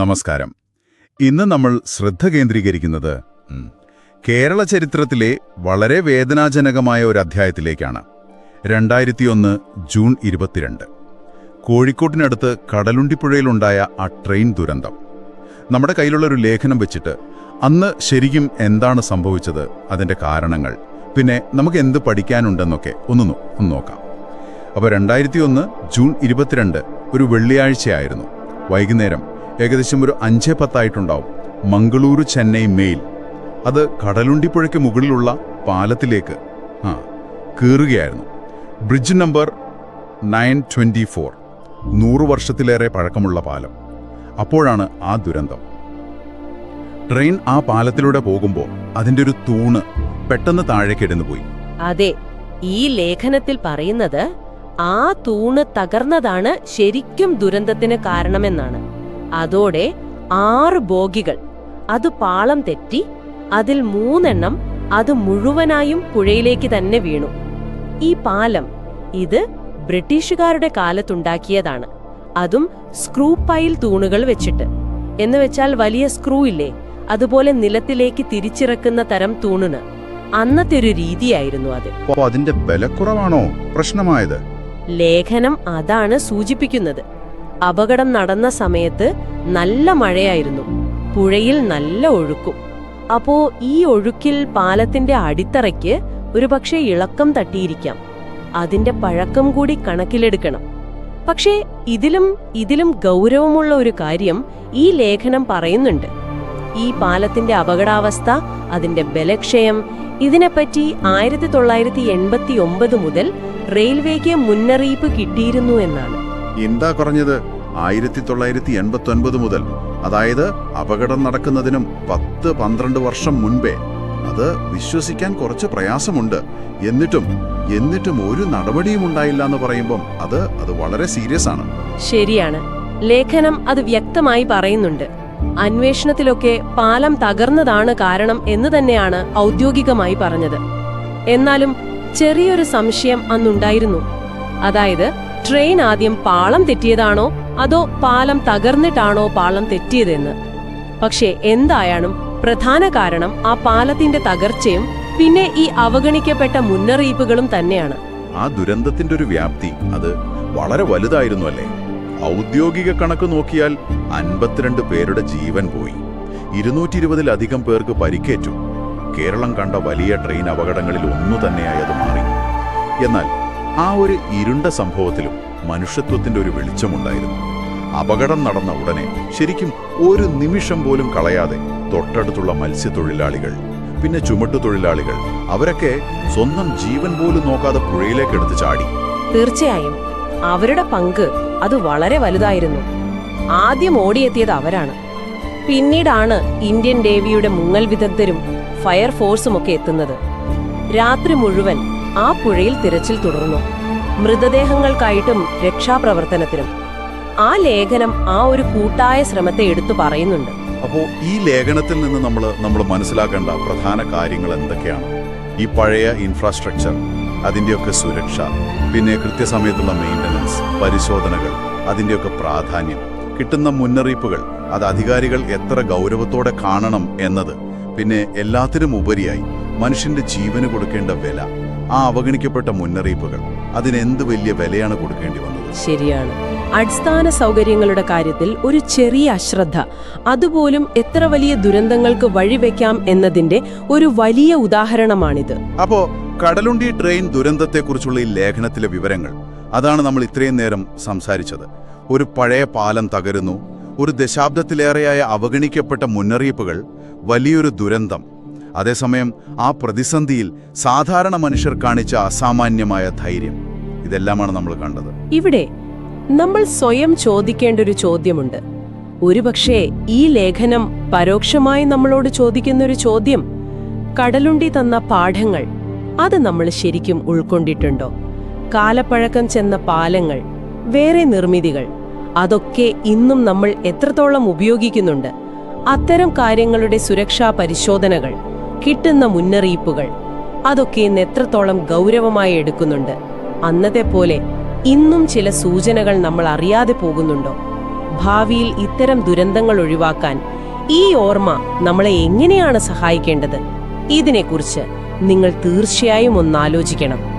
നമസ്കാരം. ഇന്ന് നമ്മൾ ശ്രദ്ധ കേന്ദ്രീകരിക്കുന്നത് കേരള ചരിത്രത്തിലെ വളരെ വേദനാജനകമായ ഒരു അധ്യായത്തിലേക്കാണ്. രണ്ടായിരത്തിയൊന്ന് ജൂൺ ഇരുപത്തിരണ്ട്. കോഴിക്കോട്ടിനടുത്ത് കടലുണ്ടിപ്പുഴയിലുണ്ടായ ആ ട്രെയിൻ ദുരന്തം. നമ്മുടെ കയ്യിലുള്ള ഒരു ലേഖനം വെച്ചിട്ട് അന്ന് ശരിക്കും എന്താണ് സംഭവിച്ചത് അതിന്റെ കാരണങ്ങൾ പിന്നെ നമുക്ക് എന്ത് പഠിക്കാനുണ്ടെന്നൊക്കെ ഒന്ന് ഒന്ന് നോക്കാം. അപ്പോൾ രണ്ടായിരത്തി ഒന്ന് ജൂൺ ഇരുപത്തിരണ്ട് ഒരു വെള്ളിയാഴ്ചയായിരുന്നു. വൈകുന്നേരം ഏകദേശം ഒരു അഞ്ചേ പത്തായിട്ടുണ്ടാവും. മംഗളൂരു ചെന്നൈ മെയിൽ. അത് കടലുണ്ടിപ്പുഴയ്ക്ക് മുകളിലുള്ള പാലത്തിലേക്ക് ആ കീറുകയായിരുന്നു. Bridge number nine twenty four. നൂറ് വർഷത്തിലേറെ പഴക്കമുള്ള പാലം. അപ്പോഴാണ് ആ ദുരന്തം. ട്രെയിൻ ആ പാലത്തിലൂടെ പോകുമ്പോൾ അതിന്റെ ഒരു തൂണ് പെട്ടെന്ന് താഴേക്കിടന്നു പോയി അതെ ഈ ലേഖനത്തിൽ പറയുന്നത് ആ തൂണ് തകർന്നതാണ് ശരിക്കും ദുരന്തത്തിന് കാരണമെന്നാണ്. അതോടെ ആറ് ബോഗികൾ. അത് പാളം തെറ്റി അതിൽ മൂന്നെണ്ണം അത് മുഴുവനായും പുഴയിലേക്ക് തന്നെ വീണു. ഈ പാലം ഇത് ബ്രിട്ടീഷുകാരുടെ കാലത്തുണ്ടാക്കിയതാണ്. അതും സ്ക്രൂ പൈൽ തൂണുകൾ വെച്ചിട്ട്. എന്ന് വെച്ചാൽ വലിയ സ്ക്രൂ ഇല്ലേ? അതുപോലെ നിലത്തിലേക്ക് തിരിച്ചിറക്കുന്ന തരം തൂണിന്. അന്നത്തെ ഒരു രീതിയായിരുന്നു അത്. അതിന്റെ പ്രശ്നമായത്? ലേഖനം അതാണ് സൂചിപ്പിക്കുന്നത്. അപകടം നടന്ന സമയത്ത് നല്ല മഴയായിരുന്നു. പുഴയിൽ നല്ല ഒഴുക്കും. അപ്പോ ഈ ഒഴുക്കിൽ പാലത്തിന്റെ അടിത്തറയ്ക്ക് ഒരുപക്ഷെ ഇളക്കം തട്ടിയിരിക്കാം. അതിന്റെ പഴക്കം കൂടി കണക്കിലെടുക്കണം. പക്ഷേ ഇതിലും ഇതിലും ഗൗരവമുള്ള ഒരു കാര്യം ഈ ലേഖനം പറയുന്നുണ്ട്. ഈ പാലത്തിന്റെ അപകടാവസ്ഥ അതിന്റെ ബലക്ഷയം ഇതിനെപ്പറ്റി ആയിരത്തി തൊള്ളായിരത്തി എൺപത്തി ഒമ്പത് മുതൽ റെയിൽവേക്ക് മുന്നറിയിപ്പ് കിട്ടിയിരുന്നു എന്നാണ്. എന്താ കുറഞ്ഞത്? ആയിരത്തി തൊള്ളായിരത്തി എൺപത്തി ഒൻപത് മുതൽ. അതായത് അപകടം നടക്കുന്നതിനും പത്ത് പന്ത്രണ്ട് വർഷം മുൻപേ. അത് വിശ്വസിക്കാൻ കുറച്ച് പ്രയാസമുണ്ട്. എന്നിട്ടും എന്നിട്ടും ഒരു നടപടിയും ഉണ്ടായില്ല എന്ന് പറയുമ്പം അത് അത് വളരെ സീരിയസ് ആണ്. ശരിയാണ്. ലേഖനം അത് വ്യക്തമായി പറയുന്നുണ്ട്. അന്വേഷണത്തിലൊക്കെ പാലം തകർന്നതാണ് കാരണം എന്ന് തന്നെയാണ് ഔദ്യോഗികമായി പറഞ്ഞത്. എന്നാലും ചെറിയൊരു സംശയം അന്നുണ്ടായിരുന്നു. അതായത് ട്രെയിൻ ആദ്യം പാളം തെറ്റിയതാണോ അതോ പാലം തകർന്നിട്ടാണോ പാളം തെറ്റിയതെന്ന്? പക്ഷേ എന്തായാലും പ്രധാന കാരണം ആ പാലത്തിന്റെ തകർച്ചയും പിന്നെ ഈ അവഗണിക്കപ്പെട്ട മുന്നറിയിപ്പുകളും തന്നെയാണ്. ആ ദുരന്തത്തിന്റെ ഒരു വ്യാപ്തി അത് വളരെ വലുതായിരുന്നു അല്ലേ? ഔദ്യോഗിക കണക്ക് നോക്കിയാൽ അൻപത്തിരണ്ട് പേരുടെ ജീവൻ പോയി. ഇരുന്നൂറ്റി ഇരുപതിലധികം പേർക്ക് പരിക്കേറ്റു. കേരളം കണ്ട വലിയ ട്രെയിൻ അപകടങ്ങളിൽ ഒന്നു തന്നെയായി അത് മാറി. എന്നാൽ ആ ഒരു ഇരുണ്ട സംഭവത്തിലും മനുഷ്യത്വത്തിന്റെ ഒരു വെളിച്ചമുണ്ടായിരുന്നു. അപകടം നടന്ന ഉടനെ ശരിക്കും ഒരു നിമിഷം പോലും കളയാതെ തൊട്ടടുത്തുള്ള മത്സ്യത്തൊഴിലാളികൾ പിന്നെ ചുമട്ടുതൊഴിലാളികൾ അവരൊക്കെ സ്വന്തം ജീവൻ പോലും നോക്കാതെ പുഴയിലേക്ക് എടുത്ത് ചാടി. തീർച്ചയായും. അവരുടെ പങ്ക് അത് വളരെ വലുതായിരുന്നു. ആദ്യം ഓടിയെത്തിയത് അവരാണ്. പിന്നീടാണ് ഇന്ത്യൻ നേവിയുടെ മുങ്ങൽ വിദഗ്ധരും ഫയർഫോഴ്സും ഒക്കെ എത്തുന്നത്. രാത്രി മുഴുവൻ ആ പുഴയിൽ തിരച്ചിൽ തുടർന്നു. മൃതദേഹങ്ങൾക്കായിട്ടും രക്ഷാപ്രവർത്തനത്തിനും. ആ ലേഖനം ആ ഒരു കൂട്ടായ ശ്രമത്തെ എടുത്തു പറയുന്നുണ്ട്. അപ്പോൾ ഈ ലേഖനത്തിൽ നിന്ന് നമ്മൾ നമ്മൾ മനസ്സിലാക്കേണ്ട പ്രധാന കാര്യങ്ങൾ എന്തൊക്കെയാണ്? ഈ പഴയ ഇൻഫ്രാസ്ട്രക്ചർ അതിന്റെയൊക്കെ സുരക്ഷ പിന്നെ കൃത്യസമയത്തുള്ള മെയിന്റനൻസ് പരിശോധനകൾ അതിന്റെയൊക്കെ പ്രാധാന്യം കിട്ടുന്ന മുന്നറിയിപ്പുകൾ അത് അധികാരികൾ എത്ര ഗൗരവത്തോടെ കാണണം എന്നത് പിന്നെ എല്ലാത്തിനും ഉപരിയായി മനുഷ്യന്റെ ജീവന് കൊടുക്കേണ്ട വില ആ അവഗണിക്കപ്പെട്ട മുന്നറിയിപ്പുകൾ അതിനെന്ത് വലിയ വിലയാണ് കൊടുക്കേണ്ടി വന്നത്? ശരിയാണ്. അടിസ്ഥാന സൗകര്യങ്ങളുടെ കാര്യത്തിൽ ഒരു ചെറിയ അശ്രദ്ധ. അതുപോലും എത്ര വലിയ ദുരന്തങ്ങൾക്ക് വഴിവെക്കാം എന്നതിന്റെ ഒരു വലിയ ഉദാഹരണമാണിത്. അപ്പോ കടലുണ്ടി ട്രെയിൻ ദുരന്തത്തെക്കുറിച്ചുള്ള ഈ ലേഖനത്തിലെ വിവരങ്ങൾ അതാണ് നമ്മൾ ഇത്രയും നേരം സംസാരിച്ചത്. ഒരു പഴയ പാലം തകരുന്നു ഒരു ദശാബ്ദത്തിലേറെയായ അവഗണിക്കപ്പെട്ട മുന്നറിയിപ്പുകൾ വലിയൊരു ദുരന്തം അതേസമയം ആ പ്രതിസന്ധിയിൽ സാധാരണ മനുഷ്യർ കാണിച്ച അസാമാന്യമായ ധൈര്യം. ഇതെല്ലാമാണ് നമ്മൾ കണ്ടത്. ഇവിടെ നമ്മൾ സ്വയം ചോദിക്കേണ്ട ഒരു ചോദ്യമുണ്ട്. ഒരുപക്ഷേ ഈ ലേഖനം പരോക്ഷമായി നമ്മളോട് ചോദിക്കുന്ന ഒരു ചോദ്യം കടലുണ്ടി തന്ന പാഠങ്ങൾ അത് നമ്മൾ ശരിക്കും ഉൾക്കൊണ്ടിട്ടുണ്ടോ? കാലപ്പഴക്കം ചെന്ന പാലങ്ങൾ വേറെ നിർമ്മിതികൾ അതൊക്കെ ഇന്നും നമ്മൾ എത്രത്തോളം ഉപയോഗിക്കുന്നുണ്ട്? അത്തരം കാര്യങ്ങളുടെ സുരക്ഷാ പരിശോധനകൾ കിട്ടുന്ന മുന്നറിയിപ്പുകൾ. അതൊക്കെ എത്രത്തോളം ഗൗരവമായി എടുക്കുന്നുണ്ട്. അന്നത്തെ പോലെ ഇന്നും ചില സൂചനകൾ നമ്മൾ അറിയാതെ പോകുന്നുണ്ടോ? ഭാവിയിൽ ഇത്തരം ദുരന്തങ്ങൾ ഒഴിവാക്കാൻ ഈ ഓർമ്മ നമ്മളെ എങ്ങനെയാണ് സഹായിക്കേണ്ടത്? ഇതിനെക്കുറിച്ച് നിങ്ങൾ തീർച്ചയായും ഒന്നാലോചിക്കണം